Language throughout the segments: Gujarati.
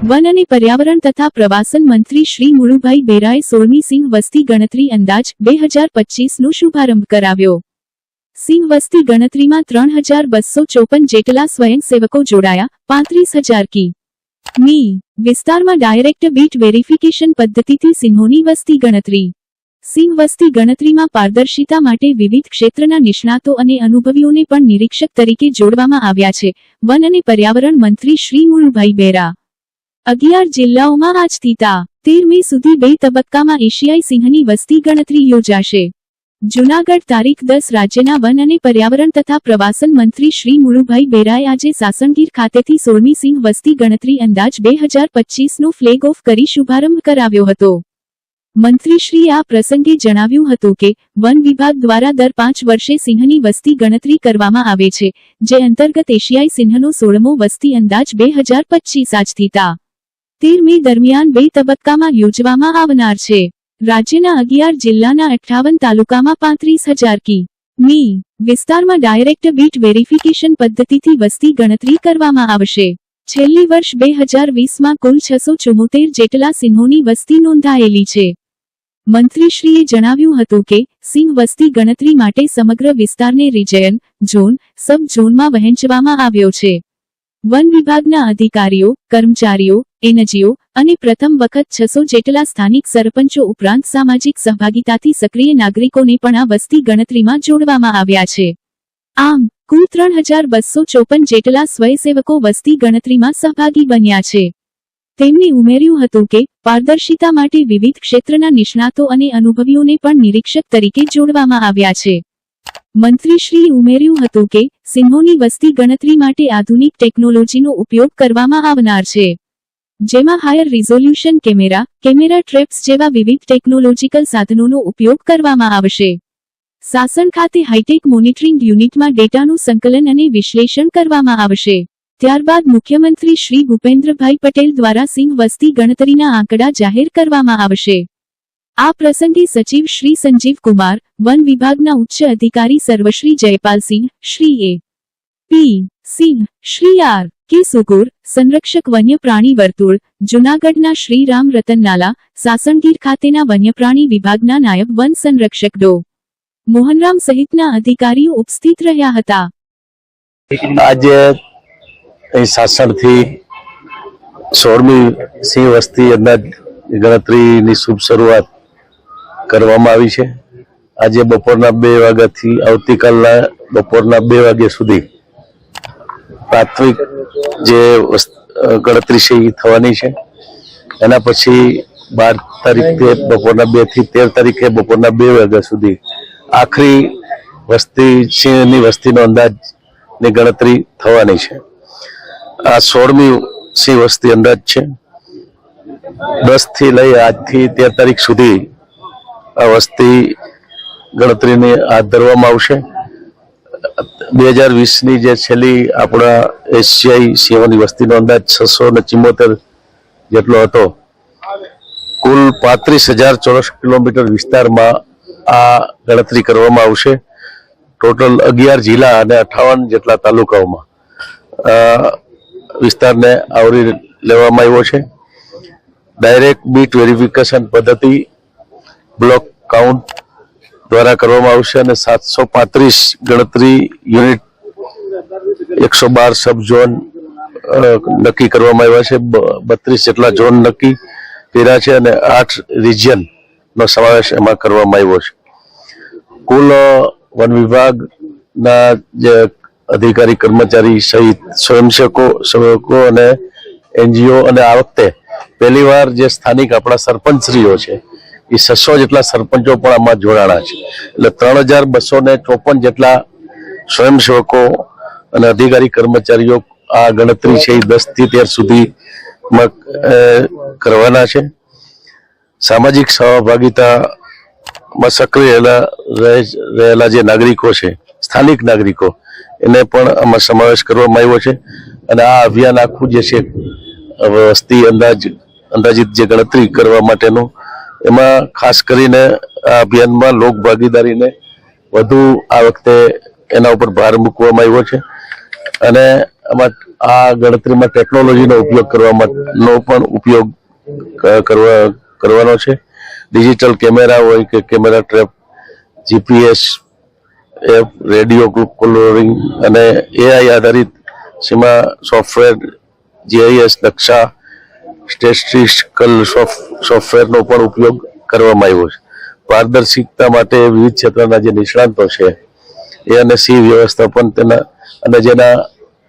વન અને પર્યાવરણ તથા પ્રવાસન મંત્રી શ્રી મુળુભાઈ બેરાએ સોળમી સિંહ વસ્તી ગણતરી અંદાજ બે હજાર પચીસનો શુભારંભ કરાવ્યો. સિંહ વસ્તી ગણતરીમાં ત્રણ હજાર બસો ચોપન જેટલા સ્વયંસેવકો જોડાયા, પાંત્રીસ હજાર કી. મી વિસ્તારમાં ડાયરેક્ટ બીટ વેરિફિકેશન પદ્ધતિથી સિંહોની વસ્તી ગણતરી. સિંહ વસ્તી ગણતરીમાં પારદર્શિતા માટે વિવિધ ક્ષેત્રના નિષ્ણાતો અને અનુભવીઓને પણ નિરીક્ષક તરીકે જોડવામાં આવ્યા છે. વન અને પર્યાવરણ મંત્રી શ્રી મુળુભાઈ બેરા. અગિયાર જિલ્લાઓમાં આજથી તા તેર સુધી બે તબક્કામાં એશિયાઈ સિંહની વસ્તી ગણતરી યોજાશે. જૂનાગઢ તારીખ દસ રાજ્યના વન અને પર્યાવરણ તથા પ્રવાસન મંત્રી શ્રી મુળુભાઈ બેરાએ આજે સાસણગીર ખાતેથી સોળમી સિંહ વસ્તી ગણતરી અંદાજ બે હજાર પચીસનો ફ્લેગ ઓફ કરી શુભારંભ કરાવ્યો હતો. મંત્રીશ્રીએ આ પ્રસંગે જણાવ્યું હતું કે, વન વિભાગ દ્વારા દર પાંચ વર્ષે સિંહની વસ્તી ગણતરી કરવામાં આવે છે, જે અંતર્ગત એશિયાઈ સિંહનો સોળમો વસ્તી અંદાજ બે હજાર પચીસ આજથી તા તેર મે દરમિયાન બે તબક્કામાં યોજવામાં આવનાર છે. રાજ્યના અગિયાર જિલ્લાના અઠ્ઠાવન તાલુકામાં પાંત્રીસ હજાર કી. મી. વિસ્તારમાં ડાયરેક્ટ બીટ વેરિફિકેશન પદ્ધતિથી વસ્તી ગણતરી કરવામાં આવશે. છેલ્લી વર્ષ બે હજાર વીસમાં કુલ છસો ચુમ્મોતેર જેટલા સિંહોની વસ્તી નોંધાયેલી છે. મંત્રીશ્રીએ જણાવ્યું હતું કે, સિંહ વસ્તી ગણતરી માટે સમગ્ર વિસ્તારને રિજયન ઝોન, સબ ઝોનમાં વહેંચવામાં આવ્યો છે. વન વિભાગના અધિકારીઓ, કર્મચારીઓ, એનજીઓ અને પ્રથમ વખત છસો જેટલા સ્થાનિક સરપંચો ઉપરાંત સામાજિક સહભાગિતાથી સક્રિય નાગરિકોને પણ આ વસ્તી ગણતરીમાં જોડવામાં આવ્યા છે. આમ, કુલ ત્રણ હજાર બસો ચોપન જેટલા સ્વયંસેવકો વસ્તી ગણતરીમાં સહભાગી બન્યા છે. તેમણે ઉમેર્યું હતું કે, પારદર્શિતા માટે વિવિધ ક્ષેત્રના નિષ્ણાતો અને અનુભવીઓને પણ નિરીક્ષક તરીકે જોડવામાં આવ્યા છે. મંત્રીશ્રીએ ઉમેર્યું હતું કે, સિંહોની વસ્તી ગણતરી માટે આધુનિક ટેકનોલોજીનો ઉપયોગ કરવામાં આવનાર છે. જેમાં higher resolution camera camera traps જેવા વિવિધ ટેકનોલોજીકલ સાધનોનો ઉપયોગ કરવામાં આવશે. સાસણ ખાતે હાઈટેક મોનિટરિંગ યુનિટમાં ડેટાનું સંકલન અને વિશ્લેષણ કરવામાં આવશે. ત્યારબાદ મુખ્યમંત્રી શ્રી ભૂપેન્દ્રભાઈ પટેલ દ્વારા સિંહ વસ્તી ગણતરીના આંકડા જાહેર કરવામાં આવશે. આ પ્રસંગે સચિવ શ્રી સંજીવ કુમાર, વન વિભાગના ઉચ્ચ અધિકારી સર્વશ્રી Jaypalsinh Shri A. P. Singh, Shri R. K. Sugur, સંરક્ષક વન્યપ્રાણી વર્તુળ, જૂનાગઢના શ્રી રામ રતનનાલા સાસણગીર ખાતેના વન્યપ્રાણી વિભાગના નાયબ વન સંરક્ષક ડો. મોહનરામ સહિતના અધિકારીઓ ઉપસ્થિત રહ્યા હતા. આજે અહીં સોળમી સિંહ વસ્તી અંદાજ ગણતરીની શુભ શરૂઆત કરવામાં આવી છે. આજે બપોરના બે વાગ્યાથી આવતીકાલના બપોરના બે વાગ્યા સુધી પ્રાથમિક જે ગણતરી છે એ થવાની છે. એના પછી બાર તારીખે બપોરના બેથી તેર તારીખે બપોરના બે વાગ્યા સુધી આખરી વસ્તી સિંહની વસ્તીનો અંદાજની ગણતરી થવાની છે. આ સોળમી સિંહ વસ્તી અંદાજ છે. દસથી લઈ આજથી તેર તારીખ સુધી વસ્તી ગણતરીને હાથ ધરવામાં આવશે. બે હજાર વીસની જે છેલ્લી આપણા એશિયાઈ સેવાની વસ્તીનો અંદાજ છસો ને ચિમોતેર જેટલો હતો. કુલ પાંત્રીસ હજાર ચોરસ કિલોમીટર વિસ્તારમાં આ ગણતરી કરવામાં આવશે. ટોટલ અગિયાર જિલ્લા અને અઠાવન જેટલા તાલુકાઓમાં. વિસ્તારને આવરી લેવામાં આવ્યો છે. ડાયરેક્ટ બીટ વેરિફિકેશન પદ્ધતિ બ્લોક કાઉન્ટ દ્વારા કરવામાં આવશે અને સાતસો પાંત્રીસ ગણતરી યુનિટ એકસો બાર સબ ઝોન નક્કી કરવામાં આવ્યા છે. બત્રીસ જેટલા ઝોન નક્કી કર્યા છે અને આઠ રિજિયન નો સમાવેશ એમાં કરવામાં આવ્યો છે. કુલ વન વિભાગના જે અધિકારી કર્મચારી સહિત સ્વયંસેવકો, સેવકો અને એનજીઓ અને આ વખતે પહેલીવાર જે સ્થાનિક આપણા સરપંચશ્રીઓ છે એ છસો જેટલા સરપંચો પણ આમાં જોડાણા છે. એટલે ત્રણ હજાર બસો ને ચોપન જેટલા સ્વયંસેવકો અને અધિકારી કર્મચારીઓ આ ગણતરી છે એ દસથી તેર સુધી કરવાના છે. સામાજિક સહભાગિતામાં સક્રિય રહેલા રહે- રહેલા જે નાગરિકો છે, સ્થાનિક નાગરિકો, એને પણ આમાં સમાવેશ કરવામાં આવ્યો છે. અને આ અભિયાન આખું જે છે વસ્તી અંદાજ, અંદાજિત જે ગણતરી કરવા માટેનું એમાં ખાસ કરીને આ અભિયાનમાં લોક ભાગીદારીને વધુ આ વખતે એના ઉપર ભાર મૂકવામાં આવ્યો છે. અને આમાં આ ગણતરીમાં ટેકનોલોજીનો ઉપયોગ કરવાનો પણ ઉપયોગ કરવા, કરવાનો છે. ડિજિટલ કેમેરા હોય કે camera trap, GPS app radio collaring અને એઆઈ આધારિત સીમા સોફ્ટવેર, જીઆઈએસ, નકશા સ્ટેટિસ્ટિકલ સોફ્ટવેરનો પણ ઉપયોગ કરવામાં આવ્યો છે. પારદર્શિકતા માટે વિવિધ ક્ષેત્રના જે નિષ્ણાંતો છે, એ અને સી વ્યવસ્થાપન તેના, અને જેના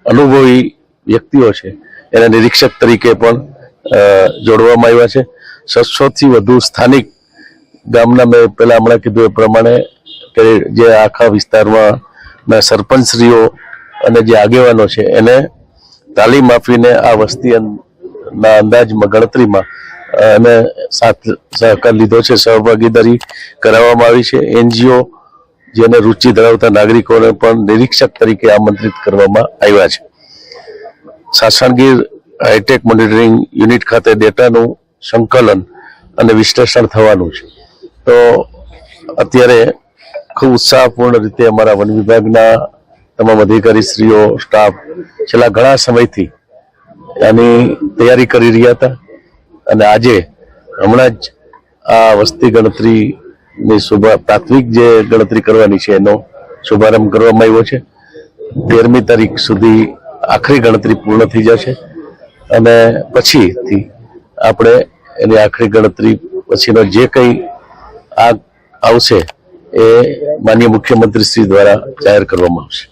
અનુભવી વ્યક્તિઓ છે, એના નિરીક્ષક તરીકે પણ જોડવામાં આવ્યા છે. છસોથી વધુ સ્થાનિક ગામના મેં પહેલાં હમણાં કીધું એ પ્રમાણે કે જે આખા વિસ્તારમાં સરપંચશ્રીઓ અને જે આગેવાનો છે, એને તાલીમ આપીને આ વસ્તી અં- ના અંદાજમાં, ગણતરીમાં અને સાથ સહકાર લીધો છે, સહભાગીદારી કરાવવામાં આવી છે. એનજીઓ જેને રુચિ ધરાવતા નાગરિકોને પણ નિરીક્ષક તરીકે આમંત્રિત કરવામાં આવ્યા છે. સાસણગીર હાઈટેક મોનિટરિંગ યુનિટ ખાતે ડેટાનું સંકલન અને વિશ્લેષણ થવાનું છે. તો અત્યારે ખૂબ ઉત્સાહપૂર્ણ રીતે અમારા વન વિભાગના તમામ અધિકારીશ્રીઓ, સ્ટાફ છેલ્લા ઘણા સમયથી આની તૈયારી કરી રહ્યા હતા. અને આજે હમણાં જ આ વસ્તી ગણતરીની શુભ, પ્રાથમિક જે ગણતરી કરવાની છે, એનો શુભારંભ કરવામાં આવ્યો છે. તેરમી તારીખ સુધી આખરી ગણતરી પૂર્ણ થઈ જશે. અને પછીથી આપણે એની આખરી ગણતરી પછીનો જે કંઈ આ આવશે એ માનનીય મુખ્યમંત્રી શ્રી દ્વારા જાહેર કરવામાં આવશે.